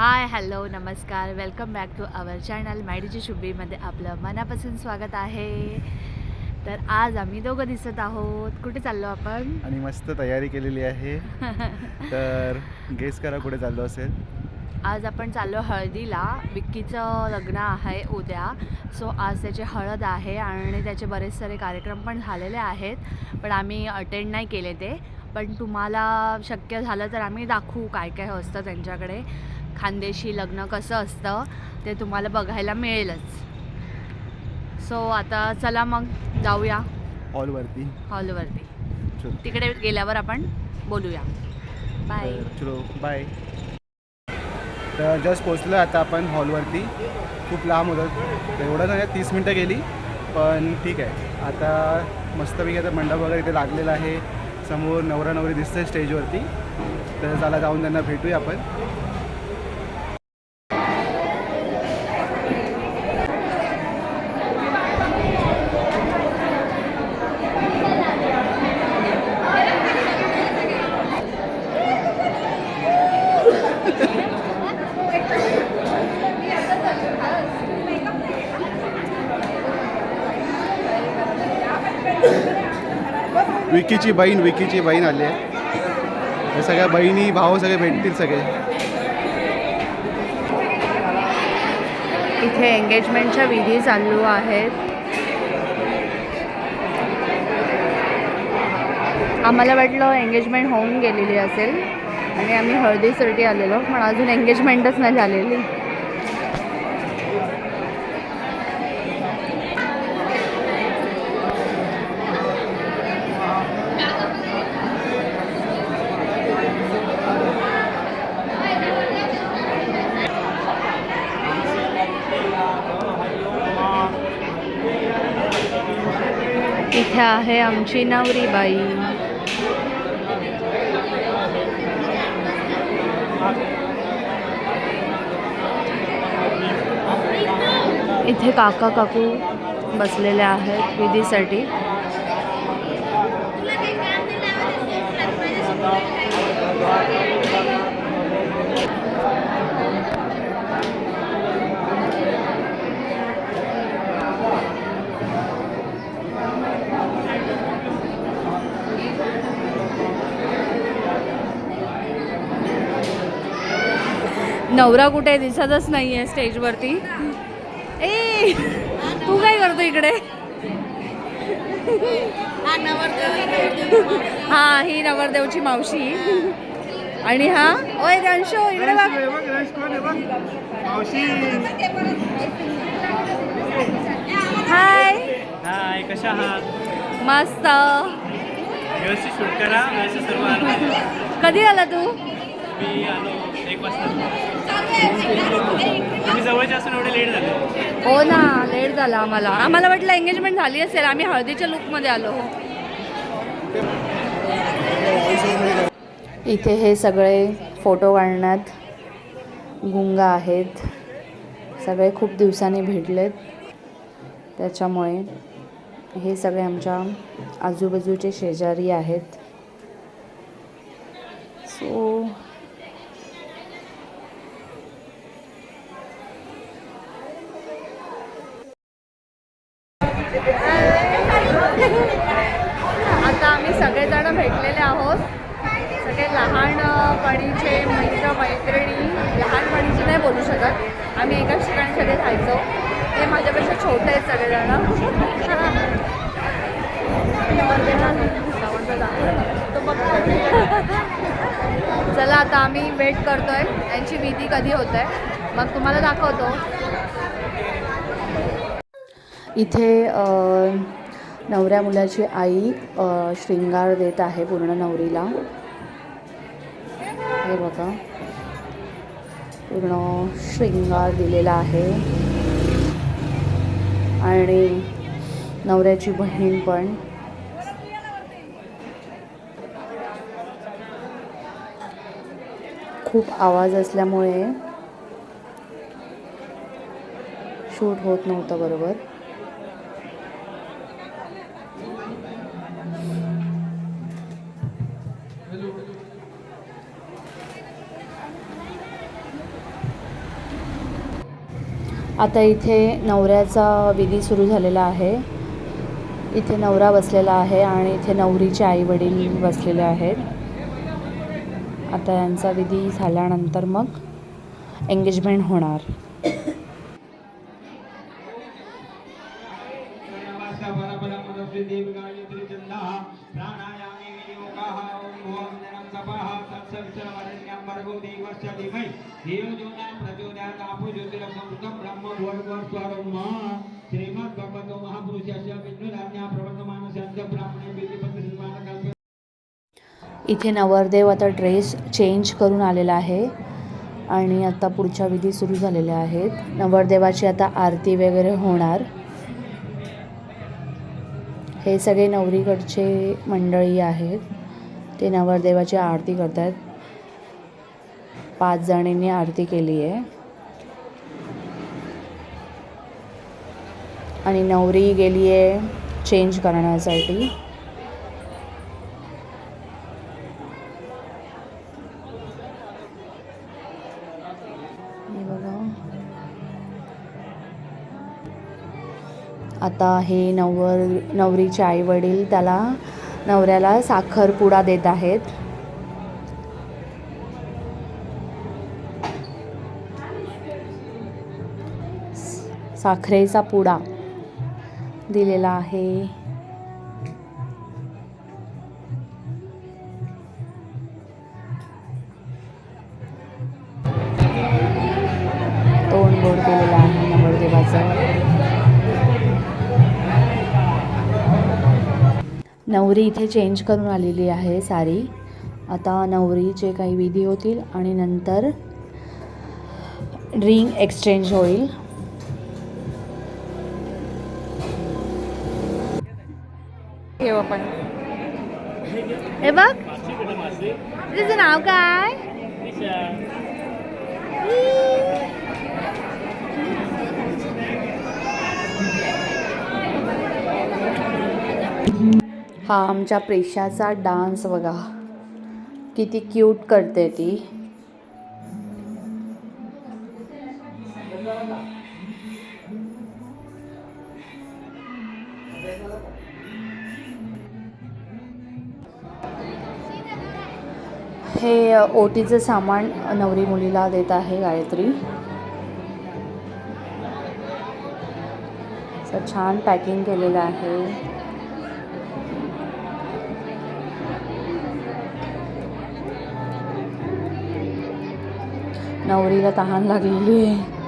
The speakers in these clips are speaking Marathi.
हाय हॅलो नमस्कार. Welcome back to our channel. मायडीची शुभीमध्ये आपलं मनापासून स्वागत आहे. तर आज आम्ही दोघं दिसत आहोत. कुठे चाललो आपण? आणि मस्त तयारी केलेली आहे. तर गेस करा कुठे चाललो असेल. आज आपण चाललो हळदीला. विक्कीचं लग्न आहे उद्या. सो आज त्याची हळद आहे आणि त्याचे बरेच सारे कार्यक्रम पण झालेले आहेत. पण आम्ही अटेंड नाही केले ते. पण तुम्हाला शक्य झालं तर आम्ही दाखवू काय काय असतं त्यांच्याकडे. खानदेशी लग्न कसं असतं ते तुम्हाला बघायला मिळेलच. सो आता चला मग जाऊया. हॉलवरती हॉलवरती तिकडे गेल्यावर आपण बोलूया. बाय चलो बाय तर जस्ट पोचलो आता आपण हॉलवरती खूप लांब होतं. एवढं नाही तीस मिनटं गेली. पण ठीक आहे. आता मस्तपैकी आता मंडप वगैरे इथे लागलेला आहे. समोर नवरा नवरी दिसतंय स्टेजवरती तर चला जाऊन त्यांना भेटूया आपण. विकीची बहीण विकीची बहीण आली आहे. सगळ्या बहिणी भाऊ सगळे भेटतील सगळे. इथे एंगेजमेंटच्या विधी चालू आहेत. आम्हाला वाटलं एंगेजमेंट होऊन गेलेली असेल. आणि आम्ही हळदीसाठी आलेलो पण अजून एंगेजमेंटच नाही झालेली. इथे आहे आमची नवरीबाई इथे काका काकू बसलेले आहेत विधीसाठी. नवरा कुठे दिसतच नाही आहे स्टेजवरती. ए तू काय करतो इकडे? हा ही नवरदेवची मावशी. आणि हा? ओय गणशो इकडे बघ. हाय. हाय कशा आहात? मस्त. व्यवस्थित शूट करा व्यवस्थित सर्व आलं. कधी आला तू? मी आलो एक वाजता. हो ना लेट झाला आम्हाला. आम्हाला वाटलं एंगेजमेंट झाली असेल. आम्ही हळदीच्या लुकमध्ये आलो. इथे हे सगळे फोटो काढण्यात गुंगा आहेत. सगळे खूप दिवसांनी भेटलेत. त्याच्यामुळे हे सगळे आमच्या आजूबाजूचे शेजारी आहेत. सो आता आम्ही सगळेजण भेटलेले आहोत. सगळे लहानपणीचे मित्र मैत्रिणी लहानपणीचे नाही बोलू शकत. आम्ही एकाच ठिकाणी सगळे खायचो. ते माझ्यापेक्षा छोटे आहेत सगळेजण. चला आता आम्ही वेट करतोय. त्यांची विधी कधी होत? आहे मग तुम्हाला दाखवतो. इथे नवऱ्या मुलाची आई शृंगार देत आहे पूर्ण नवरीला. हे बघा. पूर्ण शृंगार दिलेला आहे. आणि नवऱ्याची बहीण पण. खूप आवाज असल्यामुळे शूट होत नव्हतं बरोबर. आता इथे नवऱ्याचा विधी सुरू झालेला आहे. इथे नवरा बसलेला आहे आणि इथे नवरीचे आई वडील बसलेले आहेत. आता यांचा विधी झाल्यानंतर मग एंगेजमेंट होणार. श्रीमद इथे नवरदेव आता ड्रेस चेंज करून आलेला आहे. आणि आता पुढच्या विधी सुरू झालेल्या आहेत. नवरदेवाची आता आरती वगैरे होणार. हे सगळे नवरीकडचे मंडळी आहेत. ते नवरदेवाची आरती करत आहेत पाच जणींनी आरती केली आहे आणि नवरी गेली आहे चेंज करण्यासाठी. बघा. आता हे नवर नवरीचे आई वडील त्याला नवऱ्याला साखरपुडा देत आहेत. साखरेचा पुडा. दिलेला आहे. तोंड गोड केलेलं आहे नवरदेवाचं. नवरी इथे चेंज करून आलेली आहे सारी. आता नवरीचे काही विधी होतील आणि नंतर रिंग एक्सचेंज होईल. घेऊ आपण. हे बघ. तुझं नाव काय? हा आमच्या प्रेशाचा डान्स बघा. किती क्यूट करते ती. हे ओटीचं सामान नवरी मुलीला देत आहे गायत्री. छान पॅकिंग केलेलं आहे. नवरीला तहान लागलेली आहे.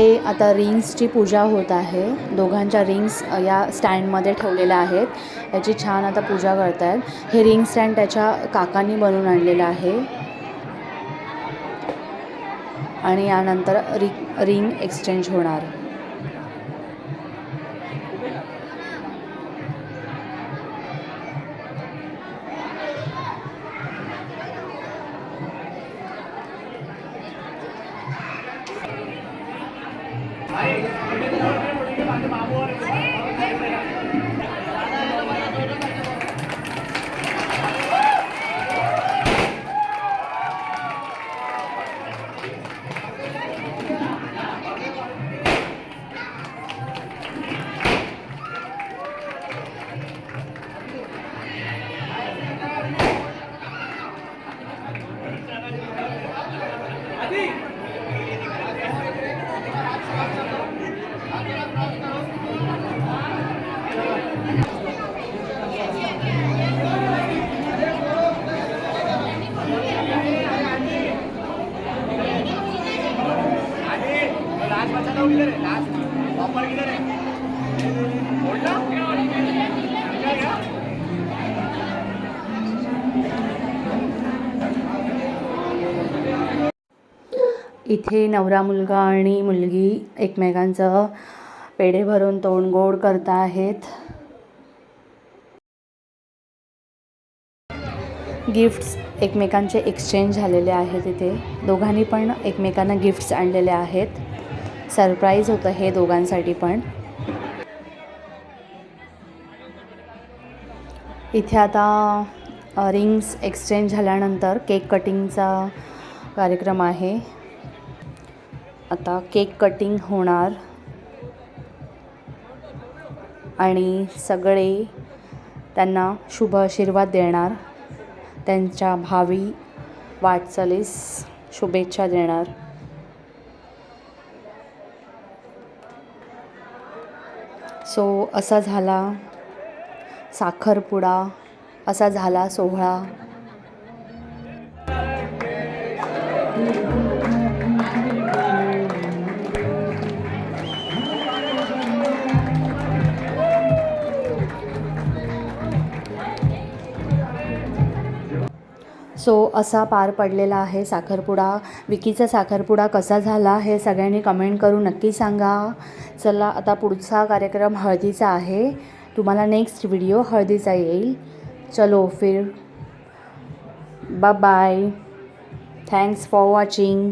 हे आता रिंग्सची पूजा होत आहे. दोघांच्या रिंग्स या स्टँडमध्ये ठेवलेल्या आहेत. याची छान आता पूजा करत आहेत हे रिंग स्टँड त्याच्या काकांनी बनवून आणलेलं आहे. आणि यानंतर रि रिंग एक्सचेंज होणार. इथे नवरा मुलगा आणि मुलगी एकमेकांचं पेढे भरून तोंड गोड करत आहेत. गिफ्ट्स एकमेकांचे एक्सचेंज झालेले आहेत इथे. दोघांनी पण एकमेकांना गिफ्ट्स आणलेले आहेत. सरप्राईज होतं हे दोघांसाठी पण. इथे आता रिंग्स एक्सचेंज झाल्यानंतर केक कटिंगचा कार्यक्रम आहे. आता केक कटिंग होणार. आणि सगळे त्यांना शुभ आशीर्वाद देणार. त्यांच्या भावी वाटचालीस शुभेच्छा देणार. सो असा झाला साखरपुडा असा झाला सोहळा. सो असा पार पडलेला आहे साखरपुडा. विकीचा साखरपुडा कसा झाला हे सगळ्यांनी कमेंट करून नक्की सांगा. चला आता पुढचा कार्यक्रम हळदीचा आहे. तुम्हाला नेक्स्ट व्हिडिओ हळदीचा येईल. चलो फिर. Bye bye thanks for watching